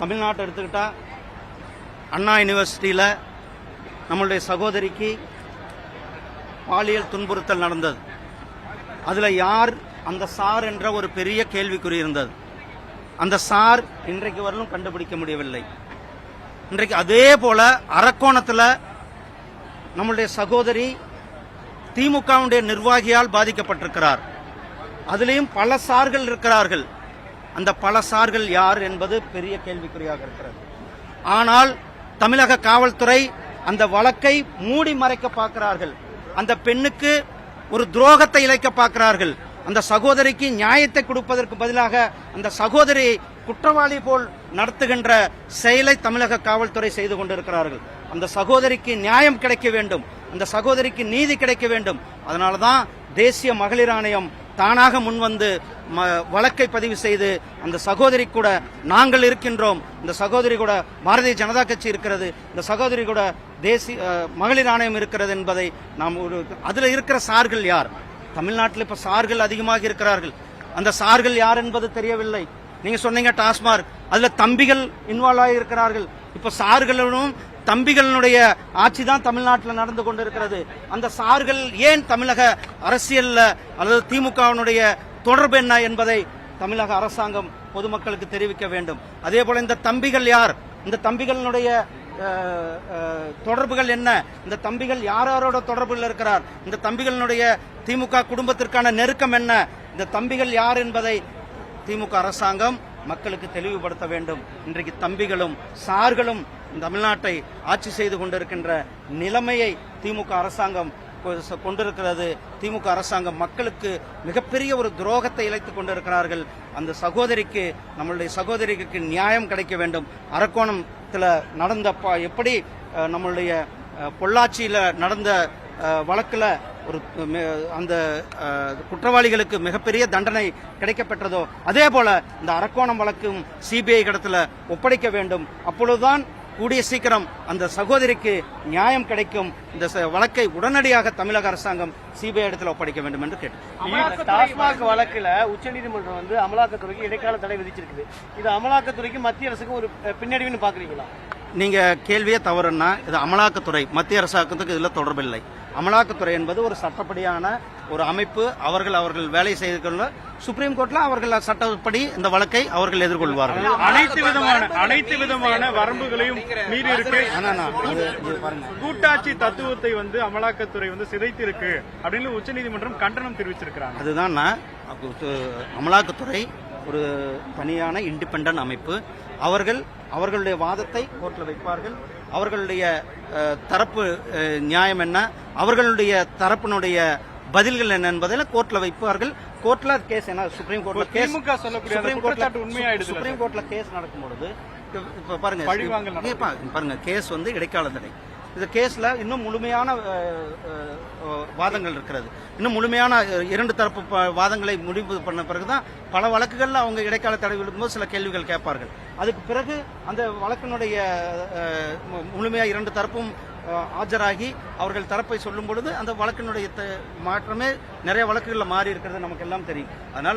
தமிழ்நாட்டை எடுத்துக்கிட்டால் அண்ணா யூனிவர்சிட்டியில் நம்மளுடைய சகோதரிக்கு பாலியல் துன்புறுத்தல் நடந்தது. அதில் யார் அந்த சார் என்ற ஒரு பெரிய கேள்விக்குறி இருந்தது. அந்த சார் இன்றைக்கு வரலும் கண்டுபிடிக்க முடியவில்லை. இன்றைக்கு அதே போல அரக்கோணத்தில் நம்மளுடைய சகோதரி திமுகவுடைய நிர்வாகியால் பாதிக்கப்பட்டிருக்கிறார். அதிலேயும் பல சார்கள் இருக்கிறார்கள். அந்த பல சார்கள் யார் என்பது பெரிய கேள்விக்குறியாக இருக்கிறது. ஆனால் தமிழக காவல்துறை அந்த வழக்கை மூடி மறைக்க பார்க்கிறார்கள். அந்த பெண்ணுக்கு ஒரு துரோகத்தை இழைக்க பார்க்கிறார்கள். அந்த சகோதரிக்கு நியாயத்தை கொடுப்பதற்கு பதிலாக அந்த சகோதரி குற்றவாளி போல் நடத்துகின்ற செயலை தமிழக காவல்துறை செய்து கொண்டிருக்கிறார்கள். அந்த சகோதரிக்கு நியாயம் கிடைக்க வேண்டும். அந்த சகோதரிக்கு நீதி கிடைக்க வேண்டும். அதனால தான் தேசிய மகளிர் ஆணையம் தானாக முன்வந்து ம- வழக்கை பதிவு செய்து அந்த சகோதரி கூட நாங்கள் இருக்கின்றோம். இந்த சகோதரி கூட பாரதிய ஜனதா கட்சி இருக்கிறது. இந்த சகோதரி கூட தேசிய மகளிர் ஆணையம் இருக்கிறது என்பதை நாம் ஒரு அதில் இருக்கிற சார்கள் யார்? தமிழ்நாட்டில் இப்போ சார்கள் அதிகமாக இருக்கிறார்கள். அந்த சார்கள் யார் என்பது தெரியவில்லை. நீங்க சொன்னீங்க டாஸ்மார்க். அதுல தம்பிகள் இன்வால்வ் ஆகி இருக்கிறார்கள் இப்ப சார்களும் தம்பிகளினுடைய ஆட்சி தான் தமிழ்நாட்டில் நடந்து கொண்டிருக்கிறது. அந்த சார்கள் ஏன் தமிழக அரசியலில் அல்லது திமுகவினுடைய தொடர்பு என்ன என்பதை தமிழக அரசாங்கம் பொதுமக்களுக்கு தெரிவிக்க வேண்டும். அதே போல இந்த தம்பிகள் யார்? இந்த தம்பிகளினுடைய தொடர்புகள் என்ன? இந்த தம்பிகள் யார் யாரோட தொடர்புகள் இருக்கிறார்? இந்த தம்பிகளினுடைய திமுக குடும்பத்திற்கான நெருக்கம் என்ன? இந்த தம்பிகள் யார் என்பதை திமுக அரசாங்கம் மக்களுக்கு தெளிவுபடுத்த வேண்டும். இன்றைக்கு தம்பிகளும் சார்களும் தமிழ்நாட்டை ஆட்சி செய்து கொண்டிருக்கின்ற நிலைமையை திமுக அரசாங்கம் கொ- கொண்டிருக்கிறது. திமுக அரசாங்கம் மக்களுக்கு மிகப்பெரிய ஒரு துரோகத்தை இழைத்துக் கொண்டிருக்கிறார்கள். அந்த சகோதரிக்கு நம்மளுடைய சகோதரிக்கு நியாயம் கிடைக்க வேண்டும். அரக்கோணத்தில் நடந்த எப்படி நம்மளுடைய பொள்ளாச்சியில் நடந்த வழக்கில் ஒரு அந்த குற்றவாளிகளுக்கு மிகப்பெரிய தண்டனை கிடைக்கப்பெற்றதோ அதே போல இந்த அரக்கோணம் வழக்கும் சிபிஐ இடத்துல ஒப்படைக்க வேண்டும். அப்பொழுதுதான் கூடிய சீக்கிரம் அந்த சகோதரிக்கு நியாயம் கிடைக்கும். இந்த வழக்கை உடனடியாக தமிழக அரசாங்கம் சிபிஐ இடத்துல ஒப்படைக்க வேண்டும் என்று கேட்டு டாஸ்மாக் வழக்குல உச்சநீதிமன்றம் வந்து அமலாக்கத்துறைக்கு இடைக்கால தடை விதிச்சிருக்குது. இது அமலாக்கத்துறைக்கு மத்திய அரசுக்கு ஒரு பின்னடைவுன்னு பாக்குறீங்களா? நீங்க கேள்வியே தவறுன்னா இது அமலாக்கத்துறை மத்திய அரசாங்கத்துக்கு இதுல தொடர்பில்லை. அமலாக்கத்துறை என்பது ஒரு சட்டப்படியான ஒரு அமைப்பு. அவர்கள் அவர்கள் வேலை செய்து கொள்ள சுப்ரீம் கோர்ட்ல அவர்கள் சட்டப்படி இந்த வழக்கை அவர்கள் எதிர்கொள்வார்கள். அனைத்து விதமான அனைத்து விதமான வரம்புகளையும் மீறி இருக்கு. கூட்டாட்சி தத்துவத்தை வந்து அமலாக்கத்துறை வந்து சிதைத்து இருக்கு அப்படின்னு உச்சநீதிமன்றம் கண்டனம் தெரிவிச்சிருக்கிறாங்க. அதுதான் அமலாக்கத்துறை ஒரு தனியான இண்டிபெண்டன்ட் அமைப்பு. அவர்கள் அவர்களுடைய வாதத்தை கோர்ட்டில் வைப்பார்கள். அவர்களுடைய தரப்பு நியாயம் என்ன? அவர்களுடைய தரப்பினுடைய பதில்கள் என்ன என்பதில் கோர்ட்ல வைப்பார்கள். கோர்ட்ல கேஸ் என்ன? சுப்ரீம் கோர்ட்ல இப்போ கேஸ் சுப்ரீம் உண்மையாயிடுதுல்ல சுப்ரீம் கோர்ட்ல கேஸ் நடக்கும் பொழுது இப்ப- பாருங்க பாருங்க கேஸ் வந்து இடைக்கால தடை. இந்த கேஸில் இன்னும் முழுமையான வாதங்கள் இருக்கிறது. இன்னும் முழுமையான இரண்டு தரப்பு ப- வாதங்களை முடிவு பண்ண பிறகுதான் பல வழக்குகளில் அவங்க இடைக்கால தடை விடும்போது சில கேள்விகள் கேட்பார்கள். அதுக்கு பிறகு அந்த வழக்கினுடைய முழுமையாக மு- இரண்டு தரப்பும் ஆஜராகி அவர்கள் தரப்பை சொல்லும் பொழுது அந்த வழக்கினுடைய மாற்றமே நிறைய வழக்குகளில் மாறி இருக்கிறது நமக்கு எல்லாம் தெரியும். அதனால்